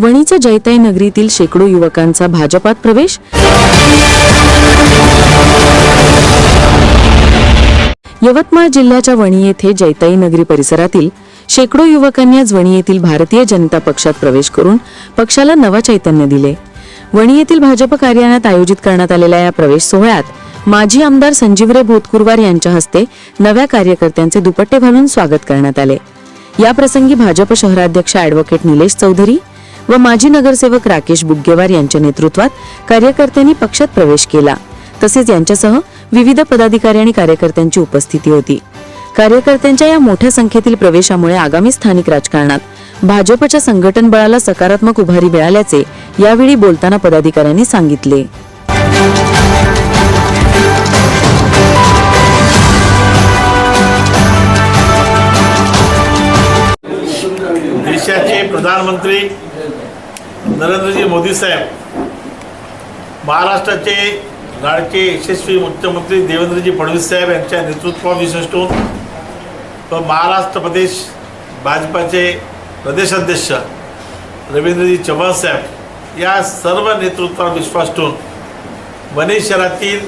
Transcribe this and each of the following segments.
वणीच्या जैताई नगरीतील शेकडो युवकांचा भाजपात प्रवेश. यवतमाळ जिल्ह्याच्या वणी येथे जैताई नगरी परिसरातील शेकडो युवकांनी आज वणी येथील भारतीय जनता पक्षात प्रवेश करून पक्षाला नवा चैतन्य दिले. वणी येथील भाजप कार्यालयात आयोजित करण्यात आलेल्या या प्रवेश सोहळ्यात माजी आमदार संजीवरे भोतकुरवार यांच्या हस्ते नव्या कार्यकर्त्यांचे दुपट्टे घालून स्वागत करण्यात आले. या प्रसंगी भाजप शहराध्यक्ष अॅडव्होकेट निलेश चौधरी व माजी नगरसेवक राकेश बुग्गेवार यांच्या नेतृत्वात कार्यकर्त्यांनी पक्षात प्रवेश केला. तसेच यांच्यासह विविध पदाधिकारी आणि कार्यकर्त्यांची उपस्थिती होती. कार्यकर्त्यांच्या या मोठ्या संख्येतील प्रवेशामुळे आगामी स्थानिक राजकारणात भाजपच्या संघटन बळाला सकारात्मक उभारी मिळाल्याचे यावेळी बोलताना पदाधिकाऱ्यांनी सांगितले. देशाचे प्रधानमंत्री नरेंद्रजी मोदी साहेब महाराष्ट्राचे लाडके यशस्वी मुख्यमंत्री देवेंद्रजी फडणवीस साहेब यांच्या नेतृत्वात विशिष्टून व महाराष्ट्र प्रदेश भाजपाचे प्रदेशाध्यक्ष रवींद्रजी चव्हाण साहेब या सर्व नेतृत्वावर विश्वास ठेवून वने शहरातील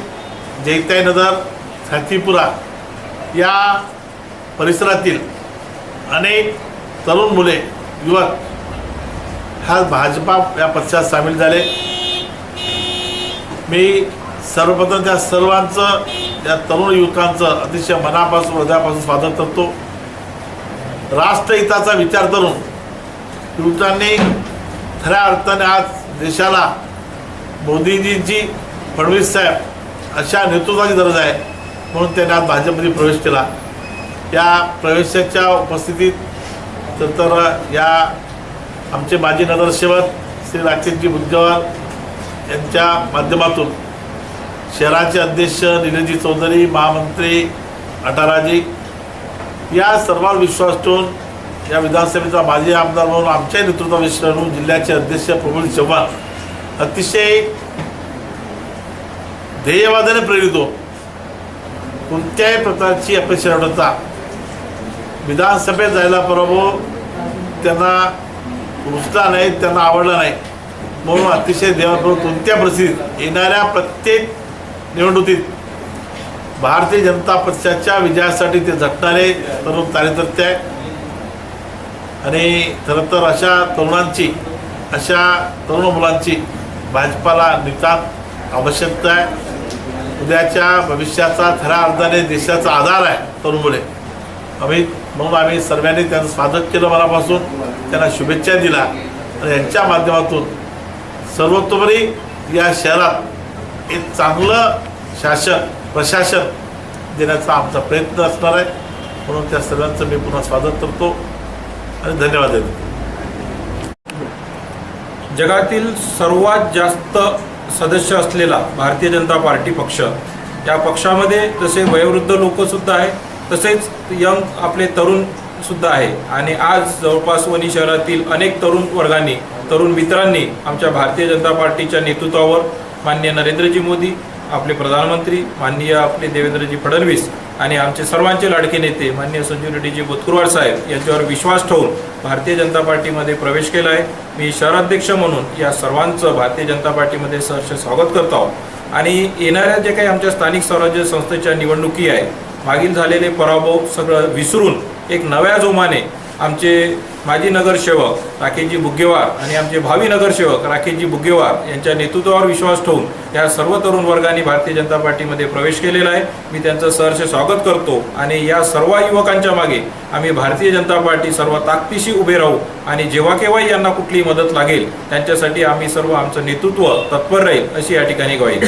जैताई नगर हातीपुरा या परिसरातील अनेक तरुण मुले युवक हा भाजपा या पक्षात सामील झाले. मी सर्वप्रथम त्या सर्वांचं या तरुण युवकांचं अतिशय मनापासून हृदयापासून स्वागत करतो. राष्ट्रहिताचा विचार करून युवकांनी खऱ्या अर्थाने आज देशाला मोदीजींची फडणवीस साहेब अशा नेतृत्वाची गरज आहे म्हणून त्यांनी आज भाजपमध्ये प्रवेश केला. या प्रवेशाच्या उपस्थितीत तर या आमचे माजी नगरसेवक श्री राकेशजी बुद्धवार यांच्या माध्यमातून शहराचे अध्यक्ष निलजी चौधरी महामंत्री अटाराजी या सर्वांवर विश्वास ठेवून या विधानसभेचा माजी आमदार म्हणून आमच्या नेतृत्वाविषयी विश्वास जिल्ह्याचे अध्यक्ष प्रवीण चव्हाण अतिशय ध्येयवादाने प्रेरित हो कोणत्याही प्रकारची अपेक्षा न ठेवता विधानसभेत जायला पराभव त्यांना रुचला नाही त्यांना आवडला नाही. म्हणून अतिशय देवाप्रभू कोणत्या परिस्थितीत येणाऱ्या प्रत्येक निवडणुकीत भारतीय जनता पक्षाच्या विजयासाठी ते झटणारे तरुण कार्यकर्ते आहे आणि खरं तर अशा तरुणांची अशा तरुण मुलांची भाजपाला नितांत आवश्यकता आहे. उद्याच्या भविष्याचा खऱ्या अर्थाने देशाचा आधार आहे तरुण मुले. आम्ही म्हणून आम्ही सर्वांनी त्यांचं स्वागत केलं मनापासून त्यांना शुभेच्छा दिला आणि यांच्या माध्यमातून सर्वतोपरी या शहरात एक चांगलं शासन प्रशासन देण्याचा आमचा प्रयत्न असणार आहे. म्हणून त्या सर्वांचं मी पुन्हा स्वागत करतो आणि धन्यवाद देतो. जगातील सर्वात जास्त सदस्य असलेला भारतीय जनता पार्टी पक्ष या पक्षामध्ये तसे वयोवृद्ध लोकसुद्धा आहे तसेच यंग आपले तरुण सुद्धा आहे. आणि आज जवळपास वणी शहरातील अनेक तरुण वर्गांनी तरुण मित्रांनी आमच्या भारतीय जनता पार्टीच्या नेतृत्वावर माननीय नरेंद्रजी मोदी आपले प्रधानमंत्री माननीय आपले देवेंद्रजी फडणवीस आणि आमचे सर्वांचे लाडके नेते माननीय संजीव रेड्डीजी बोथकुरवार साहेब यांच्यावर विश्वास ठेवून भारतीय जनता पार्टीमध्ये प्रवेश केला आहे. मी शहराध्यक्ष म्हणून या सर्वांचं भारतीय जनता पार्टीमध्ये सहर्ष स्वागत करतो आहोत. आणि येणाऱ्या जे काही आमच्या स्थानिक स्वराज्य संस्थेच्या निवडणुकी आहेत मागील झालेले पराभव सगळं विसरून एक नव्या जोमाने आमचे माजी नगरसेवक राकेशजी बुग्गेवार आणि आमचे भावी नगरसेवक राकेशजी बुग्गेवार यांच्या नेतृत्वावर विश्वास ठेवून या सर्व तरुण वर्गांनी भारतीय जनता पार्टीमध्ये प्रवेश केलेला आहे. मी त्यांचं सहर्ष स्वागत करतो आणि या सर्व युवकांच्या मागे आम्ही भारतीय जनता पार्टी सर्व ताकदीशी उभे राहू आणि जेव्हा केव्हाही यांना कुठलीही मदत लागेल त्यांच्यासाठी आम्ही सर्व आमचं नेतृत्व तत्पर राहील अशी या ठिकाणी ग्वाही